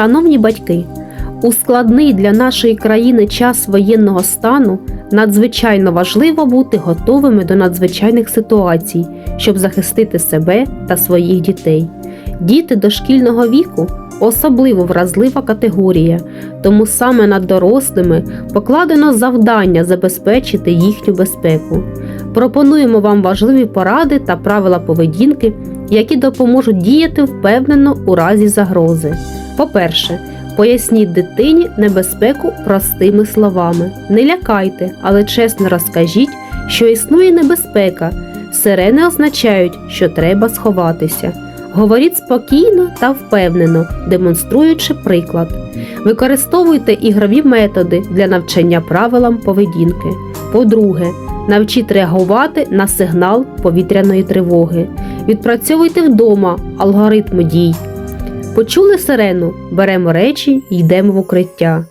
Шановні батьки, у складний для нашої країни час воєнного стану надзвичайно важливо бути готовими до надзвичайних ситуацій, щоб захистити себе та своїх дітей. Діти дошкільного віку особливо вразлива категорія, тому саме над дорослими покладено завдання забезпечити їхню безпеку. Пропонуємо вам важливі поради та правила поведінки, які допоможуть діяти впевнено у разі загрози. По-перше, поясніть дитині небезпеку простими словами. Не лякайте, але чесно розкажіть, що існує небезпека. Сирени означають, що треба сховатися. Говоріть спокійно та впевнено, демонструючи приклад. Використовуйте ігрові методи для навчання правилам поведінки. По-друге, навчіть реагувати на сигнал повітряної тривоги. Відпрацьовуйте вдома алгоритм дій. Почули сирену, беремо речі йдемо в укриття.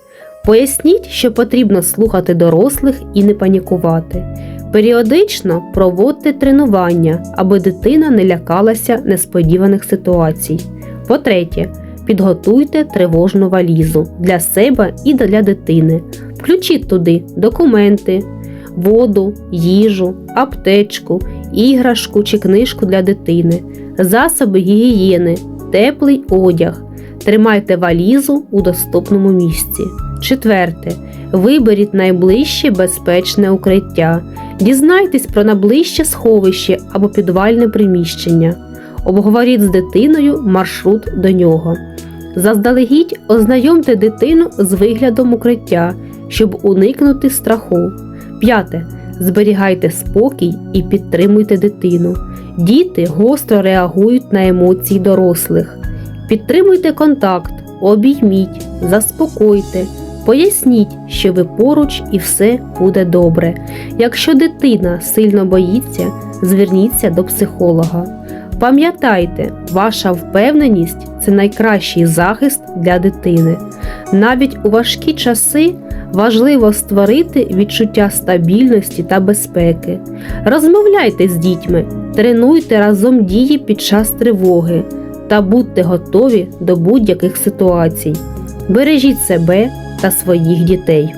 Поясніть, що потрібно слухати дорослих і не панікувати. Періодично проводьте тренування, аби дитина не лякалася несподіваних ситуацій. По-третє, підготуйте тривожну валізу для себе і для дитини. Включіть туди документи, воду, їжу, аптечку, іграшку чи книжку для дитини, засоби гігієни, теплий одяг. Тримайте валізу у доступному місці. Четверте. Виберіть найближче безпечне укриття. Дізнайтесь про найближче сховище або підвальне приміщення. Обговоріть з дитиною маршрут до нього. Заздалегідь ознайомте дитину з виглядом укриття, щоб уникнути страху. П'яте. Зберігайте спокій і підтримуйте дитину. Діти гостро реагують на емоції дорослих. Підтримуйте контакт, обійміть, заспокойте, поясніть, що ви поруч і все буде добре. Якщо дитина сильно боїться, зверніться до психолога. Пам'ятайте, ваша впевненість це найкращий захист для дитини. Навіть у важкі часи важливо створити відчуття стабільності та безпеки. Розмовляйте з дітьми, тренуйте разом дії під час тривоги та будьте готові до будь-яких ситуацій. Бережіть себе та своїх дітей.